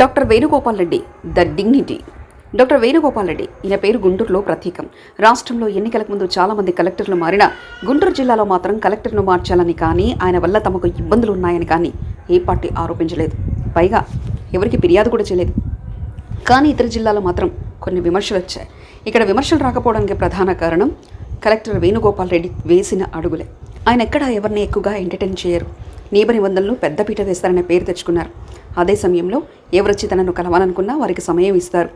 Doctor Venugopal Reddy the dignity. Doctor Venugopal Reddy ఈయన పేరు గుంటూరులో ప్రత్యేకం రాష్ట్రంలో ఎన్నికలకు ముందు చాలామంది కలెక్టర్లు మారినా గుంటూరు జిల్లాలో మాత్రం కలెక్టర్ను మార్చాలని కానీ ఆయన వల్ల తమకు ఇబ్బందులు ఉన్నాయని కానీ ఏ పార్టీ ఆరోపించలేదు. పైగా ఎవరికి ఫిర్యాదు కూడా చేయలేదు. కానీ ఇతర జిల్లాలో మాత్రం కొన్ని విమర్శలు వచ్చాయి. ఇక్కడ విమర్శలు రాకపోవడానికి ప్రధాన కారణం కలెక్టర్ వేణుగోపాల్ రెడ్డి వేసిన అడుగులే. ఆయన ఎక్కడ ఎవరిని ఎక్కువగా ఎంటర్టైన్ చేయరు. నిబంధనలు పెద్దపీట వేస్తారనే పేరు తెచ్చుకున్నారు. అదే సమయంలో ఎవరొచ్చి తనను కలవాలనుకున్నా వారికి సమయం ఇస్తారు.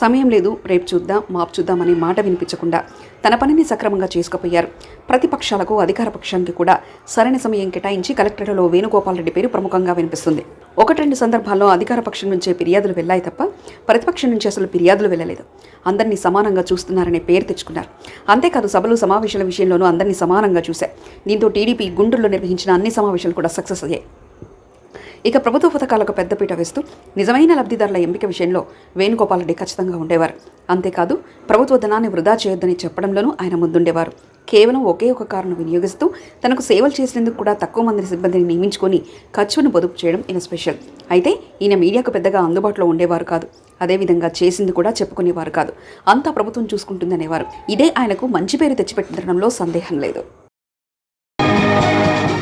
సమయం లేదు రేపు చూద్దాం మాపు చూద్దాం అనే మాట వినిపించకుండా తన పనిని సక్రమంగా చేసుకుపోయారు. ప్రతిపక్షాలకు అధికార పక్షానికి కూడా సరైన సమయం కేటాయించి కలెక్టర్లో వేణుగోపాల్ రెడ్డి పేరు ప్రముఖంగా వినిపిస్తుంది. ఒకటి రెండు సందర్భాల్లో అధికార పక్షం నుంచే ఫిర్యాదులు వెళ్ళాయి తప్ప ప్రతిపక్షం నుంచి అసలు ఫిర్యాదులు వెళ్ళలేదు. అందరినీ సమానంగా చూస్తున్నారనే పేరు తెచ్చుకున్నారు. అంతేకాదు సభలు సమావేశాల విషయంలోనూ అందరినీ సమానంగా చూశారు. దీంతో టీడీపీ గుంటూరులో నిర్వహించిన అన్ని సమావేశాలు కూడా సక్సెస్ అయ్యాయి. ఇక ప్రభుత్వ పథకాలకు పెద్దపీట వేస్తూ నిజమైన లబ్ధిదారుల ఎంపిక విషయంలో వేణుగోపాల్ రెడ్డి ఖచ్చితంగా ఉండేవారు. అంతేకాదు ప్రభుత్వ ధనాన్ని వృధా చేయొద్దని చెప్పడంలోనూ ఆయన ముందుండేవారు. కేవలం ఒకే ఒక కారణం వినియోగిస్తూ తనకు సేవలు చేసినందుకు కూడా తక్కువ మంది సిబ్బందిని నియమించుకొని ఖర్చును పొదుపు చేయడం ఈయన స్పెషల్. అయితే ఈయన మీడియాకు పెద్దగా అందుబాటులో ఉండేవారు కాదు. అదేవిధంగా చేసింది కూడా చెప్పుకునేవారు కాదు. అంతా ప్రభుత్వం చూసుకుంటుందనేవారు. ఇదే ఆయనకు మంచి పేరు తెచ్చిపెట్టడంలో సందేహం లేదు.